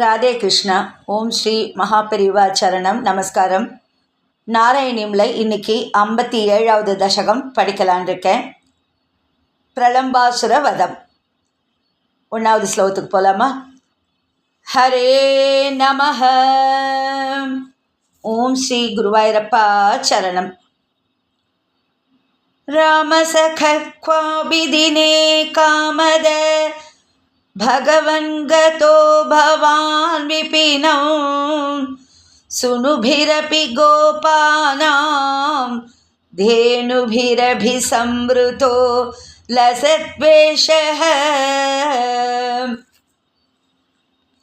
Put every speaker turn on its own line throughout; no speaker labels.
ராதே கிருஷ்ணா. ஓம் ஸ்ரீ மகாபெரிவா சரணம். நமஸ்காரம். நாராயணியமில் இன்னைக்கு ஐம்பத்தி ஏழாவது தசகம் படிக்கலான் இருக்கேன் பிரலம்பாசுர வதம். ஒன்றாவது ஸ்லோகத்துக்கு போகலாமா ஹரே நமஹ. ஓம் ஸ்ரீ குருவாயிரப்பா சரணம். ராமசக காமத भगवन्गतो भवान् विपिनौ सुनुभिरपि गोपानां धेनुभिरभिसंवृतो लसद्वेषः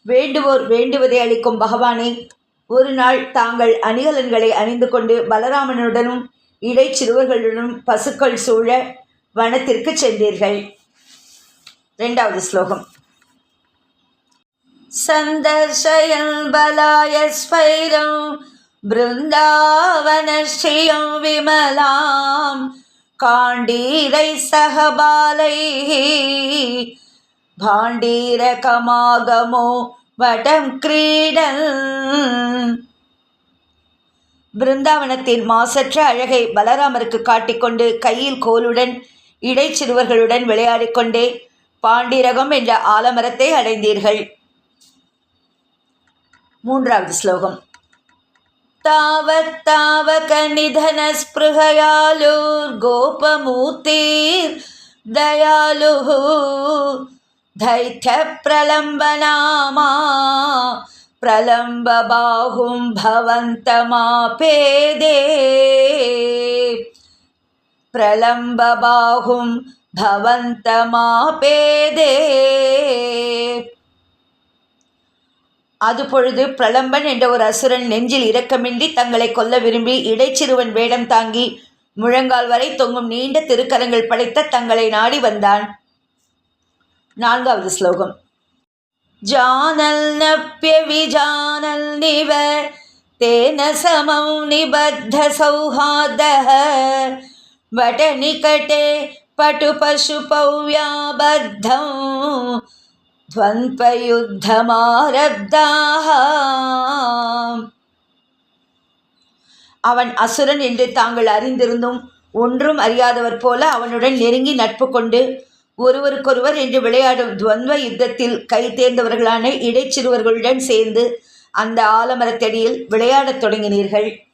வேண்டுவோர் வேண்டுவதை அளிக்கும் பகவானே ஒரு நாள் தாங்கள் அணிகலன்களை அணிந்து கொண்டு பலராமனுடனும் இடைச்சிறுவர்களுடனும் பசுக்கள் சூழ வனத்திற்கு சென்றீர்கள் ரெண்டாவது ஸ்லோகம் சந்தர்ஷயன் பலாய ஸ்வைரம் பிருந்தாவனஸ்ரீயம் விமலாம் காண்டீரை சகபாலை பாண்டீரகமாகமோ வடம் கிரீடன் பிருந்தாவனத்தின் மாசற்ற அழகை பலராமருக்கு காட்டிக்கொண்டு கையில் கோலுடன் இடைச்சிறுவர்களுடன் விளையாடிக்கொண்டே பாண்டிரகம் என்ற ஆலமரத்தை அடைந்தீர்கள். மூன்றாவது ஸ்லோகம் தாவத் தாவக நிதன ஸ்பிருகயாலுர் கோபமூர்த்தீர் தயாலு தைத்ய பிரலம்பநாமா प्रलम्बबाहुं भवन्तमापेदे பிரலம்பபாகும் பவந்தமாபேதே அதுபொழுது பிரளம்பன் என்ற ஒரு அசுரன் நெஞ்சில் இரக்கமின்றி தங்களை கொல்ல விரும்பி இடைச்சிறுவன் வேடம் தாங்கி முழங்கால் வரை தொங்கும் நீண்ட திருக்கரங்கள் படைத்த தங்களை நாடி வந்தான். நான்காவது ஸ்லோகம். ஜானல் நப்பிய விஜானல் நிவ தேன சமம் நிபத்த சௌஹாத வட நிகட்டே பட்டு பசு பௌவியாபத்தம் ஸ்வல்பயுத்தமாரப்தாஹ அவன் அசுரன் என்று தாங்கள் அறிந்திருந்தும் ஒன்றும் அறியாதவர் போல அவனுடன் நெருங்கி நட்பு கொண்டு ஒருவருக்கொருவர் என்று விளையாடும் துவன்வ யுத்தத்தில் கை தேர்ந்தவர்களான இடைச்சிறுவர்களுடன் சேர்ந்து அந்த ஆலமரத்தடியில் விளையாடத் தொடங்கினீர்கள்.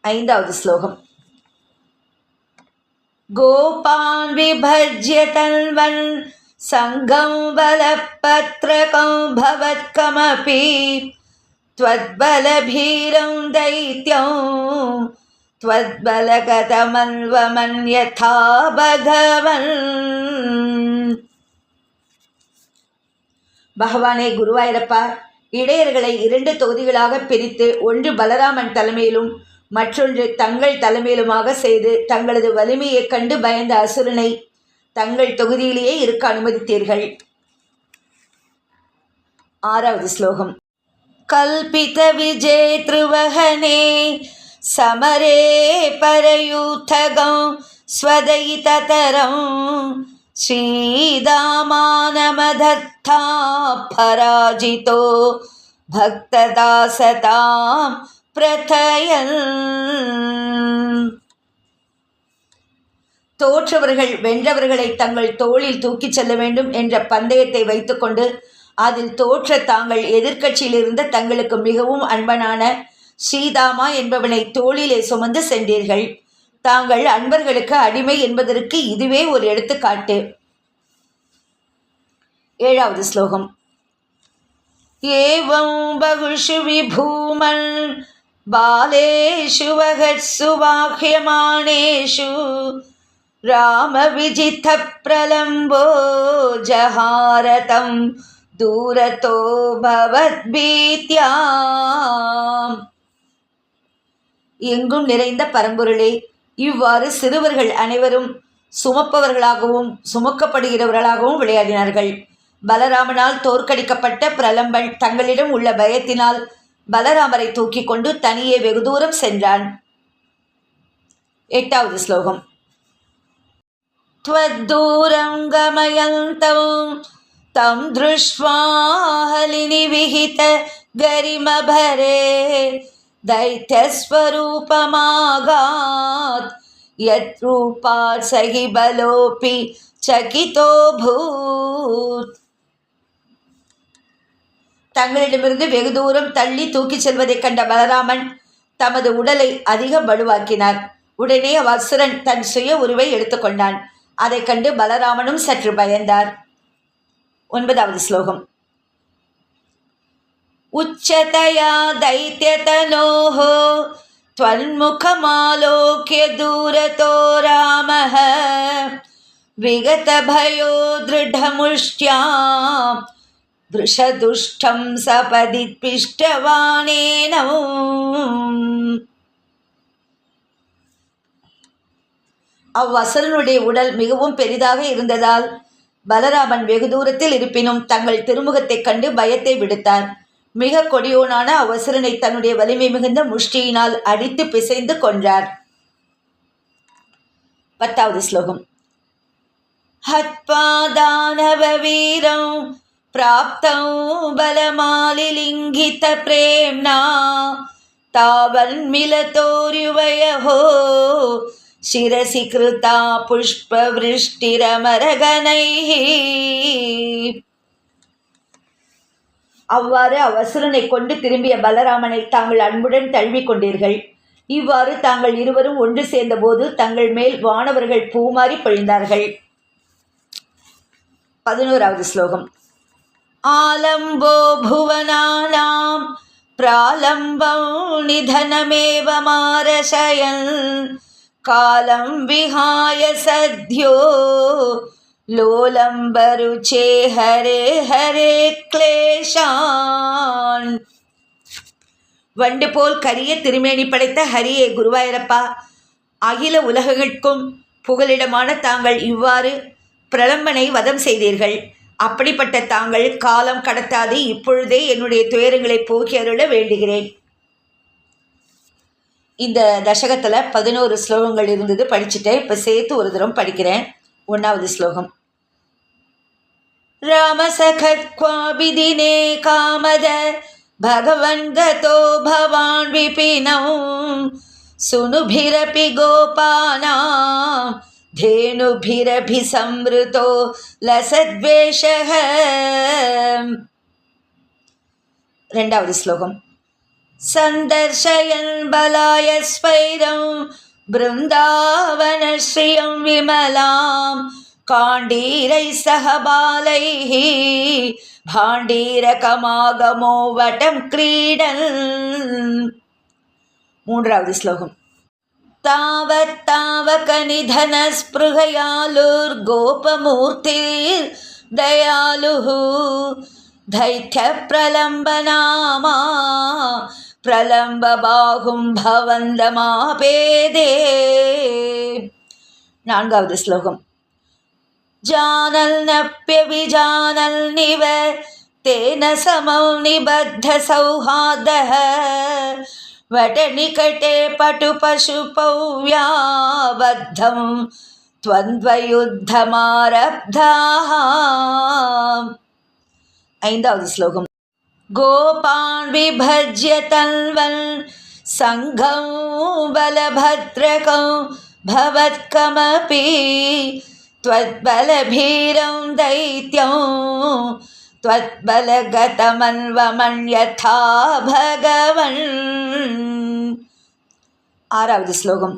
ஐந்தாவது ஸ்லோகம். கோபான் விபஜ்ய தன்வன் சங்கம் பலப்பத்ரகம் பவத்கமபி त्वद्बलभीरं दैत्यं त्वद्बलगतमन्वमन् यथा भगवन् பகவானே குருவாயிரப்பா இடையர்களை இரண்டு தொகுதிகளாக பிரித்து ஒன்று பலராமன் தலைமையிலும் மற்றொன்று தங்கள் தலைமையிலுமாக செய்து தங்களது வலிமையைக் கண்டு பயந்த அசுரனை தங்கள் தொகுதியிலேயே இருக்க அனுமதித்தீர்கள் ஆறாவது ஸ்லோகம் कल्पितविजेतृवहने समरे परयूथगं स्वदयिततरं श्रीदामानमधत्था पराजितो भक्तदासतां பிரதயல் தோற்றவர்கள் வென்றவர்களை தங்கள் தோளில் தூக்கிச் செல்ல வேண்டும் என்ற பந்தயத்தை வைத்துக்கொண்டு அதில் தோற்ற தாங்கள் எதிர்க்கட்சியில் தங்களுக்கு மிகவும் அன்பனான ஸ்ரீதாமா என்பவனை தோளிலே சுமந்து சென்றீர்கள். தாங்கள் அன்பர்களுக்கு அடிமை என்பதற்கு இதுவே ஒரு எடுத்துக்காட்டு. ஏழாவது ஸ்லோகம். ஏவம் பகுஷு விபூமன் பாலேஷு வகட்சு ராம ராமவிஜித பிரலம்போ ஜஹாரதம் தூரத்தோ பவத்பீத்யாம் எங்கும் நிறைந்த பரம்பொருளே இவ்வாறு சிறுவர்கள் அனைவரும் சுமப்பவர்களாகவும் சுமக்கப்படுகிறவர்களாகவும் விளையாடினார்கள். பலராமனால் தோற்கடிக்கப்பட்ட பிரலம்பன் தங்களிடம் உள்ள பயத்தினால் பலராமரை தூக்கி கொண்டு தனியே வெகு தூரம் சென்றான் எட்டாவது ஸ்லோகம் त्वद्दूरं गमयन्तं तं दृष्ट्वा हलिनिविहित गरिमभरे दैत्यस्वरूपमागात् यद्रूपात् स हि बलोऽपि चकितोऽभूत् தங்களிடமிருந்து வெகு தூரம் தள்ளி தூக்கிச் செல்வதைக் கண்ட பலராமன் தமது உடலை அதிகம் வலுவாக்கினார் உடனே வசுரன் தன் சுய உருவை எடுத்துக்கொண்டான் அதைக் கண்டு பலராமனும் சற்று பயந்தார் ஒன்பதாவது ஸ்லோகம் உச்சதயா दैत्यतनोः त्वन्मुखमालोक्य दूरतो रामः विगतभयो दृढमुष्ट्यां दृशदुष्टं सपदि पिष्टवानेनौ அவ்வசரனுடைய உடல் மிகவும் பெரிதாக இருந்ததால் பலராமன் வெகு தூரத்தில் இருப்பினும் தங்கள் திருமுகத்தைக் கண்டு பயத்தை விடுத்தார் மிக கொடியோனான அவசரனை தன்னுடைய வலிமை மிகுந்த முஷ்டியினால் அடித்து பிசைந்து கொன்றார் பத்தாவது ஸ்லோகம் ஹத்பாதானவ வீரம் प्राप्तं बलमालिलिङ्गित प्रेम्णा तावन्मिलतोर्युवयहो शिरसि कृता पुष्पवृष्टिरमरगणैः அவ்வாறு அவசரனை கொண்டு திரும்பிய பலராமனை தாங்கள் அன்புடன் தழுவிக் கொண்டீர்கள் இவ்வாறு தாங்கள் இருவரும் ஒன்று சேர்ந்தபோது தங்கள் மேல் வானவர்கள் பூமாரி பொழிந்தார்கள் பதினோராவது ஸ்லோகம் आलम्बो भुवनानां प्रालम्बं निधनमेव मारशयन् कालं विहाय सद्यो लोलम्बरुचे हरे हरे क्लेशान् வண்டு போல் கரிய திருமேனி படைத்த ஹரியே குருவாயூரப்பா அகில உலகங்களுக்கும் புகலிடமான தாங்கள் இவ்வாறு பிரலம்பனை வதம் செய்தீர்கள் அப்படிப்பட்ட தாங்கள் காலம் கடத்தாது இப்பொழுதே என்னுடைய துயரங்களை போக்கி அருள வேண்டுகிறேன். இந்த தசகத்தில் பதினோரு ஸ்லோகங்கள் இருந்தது படிச்சுட்டேன். இப்போ சேர்த்து ஒரு தரம் படிக்கிறேன். ஒன்றாவது ஸ்லோகம். ராமசகத்வாபிதினே காமத பகவன் கதோ பவான் விபினம் சுனுபிரபி கோபானாம் धेनुभिरभिसंवृतो लसद्वेषः ரெண்டாவது ஸ்லோகம் சந்தர்ஷயன் பலாய ஸ்வைரம் பிருந்தாவனஸ்ரீயம் விமலாம் காண்டீரை சகபாலைः பாண்டீரகமாகமோ வட்டம் கிரீடன் மூன்றாவது ஸ்லோகம் तावत्तावकनिधनस्पृहयालुर्गोपमूर्तिर्दयालुः दैत्यप्रलम्बनामा प्रलम्बबाहुं भवन्दमापेदे நான்காவது ஸ்லோகம் जानल्नप्यविजानल्निव तेन समं निबद्धसौहार्दः वटनिकटे पटुपशुपव्याबद्धं त्वन्द्वयुद्धमारब्धाः ऐन्दावद् श्लोकम्। गोपान् विभज्य तन्वन् सङ्घं बलभद्रकं भवत्कमपि त्वद्बलभीरं दैत्यं त्वद्बलगतमन्वमण्यथा भगवन्। आरावद् श्लोकम्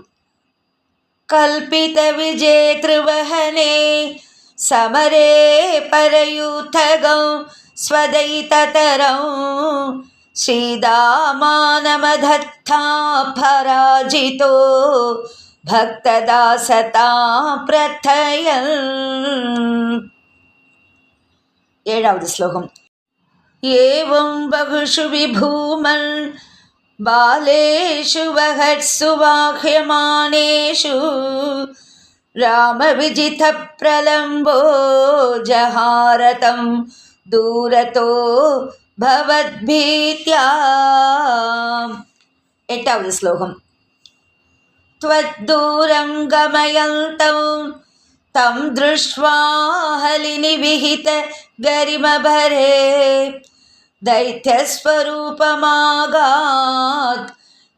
कल्पितविजेतृवहने समरे परयूथगौ स्वदयिततरौ श्रीदामानमधत्था पराजितो भक्तदासता प्रथयन् ஏழாவது ஸ்லோகம் ஏவம் बहुषु विभूमन् बालेषु वहत्सु वाह्यमानेषु रामविजितप्रलम्बो जहारतं दूरतो भवद्भीत्या एटावद् श्लोकम् त्वद्दूरं गमयन्तं तं दृष्ट्वा हलिनिविहित गरिमभरे दैत्यस्वरूपमागात्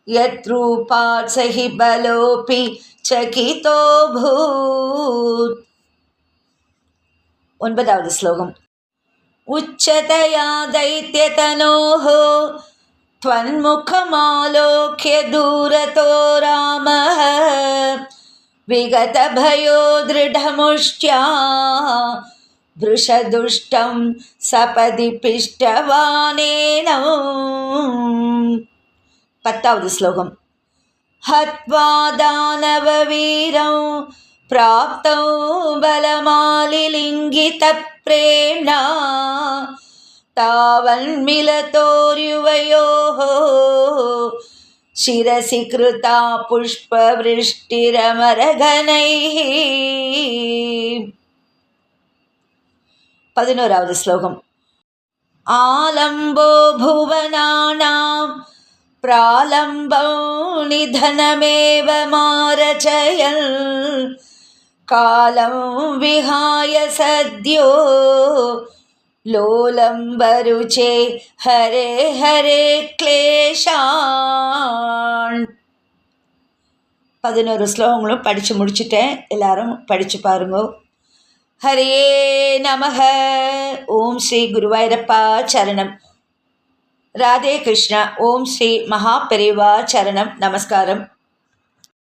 यत्रूपात् स हि बलोऽपि चकितोऽभूत् ஒன்பதாவது ஸ்லோகம் उच्चतया दैत्यतनोः त्वन्मुखमालोक्य दूरतो रामः विगतभयो दृढमुष्ट्या वृषदुष्टं सपदि पिष्टवानेनौ पत्तावद् श्लोकं हत्वा दानववीरौ प्राप्तौ बलमालिलिङ्गितप्रेम्णा तावन्मिलतोर्युवयोः शिरसि कृता पुष्पवृष्टिरमरघनैः பதினோராவது ஸ்லோகம் ஆலம்போ புவனானாம் प्रालम्बं निधनमेव मारचयन् कालं विहाय सद्यो लोलम्बरुचे हरे हरे क्लेशान् பதினோரு ஸ்லோகங்களும் படித்து முடிச்சுட்டேன் எல்லாரும் படித்து பாருங்க ஹரே நமக ஓம் ஸ்ரீ குருவாயூரப்பா சரணம் ராதே கிருஷ்ணா ஓம் ஸ்ரீ மகா பெரிவா சரணம் நமஸ்காரம்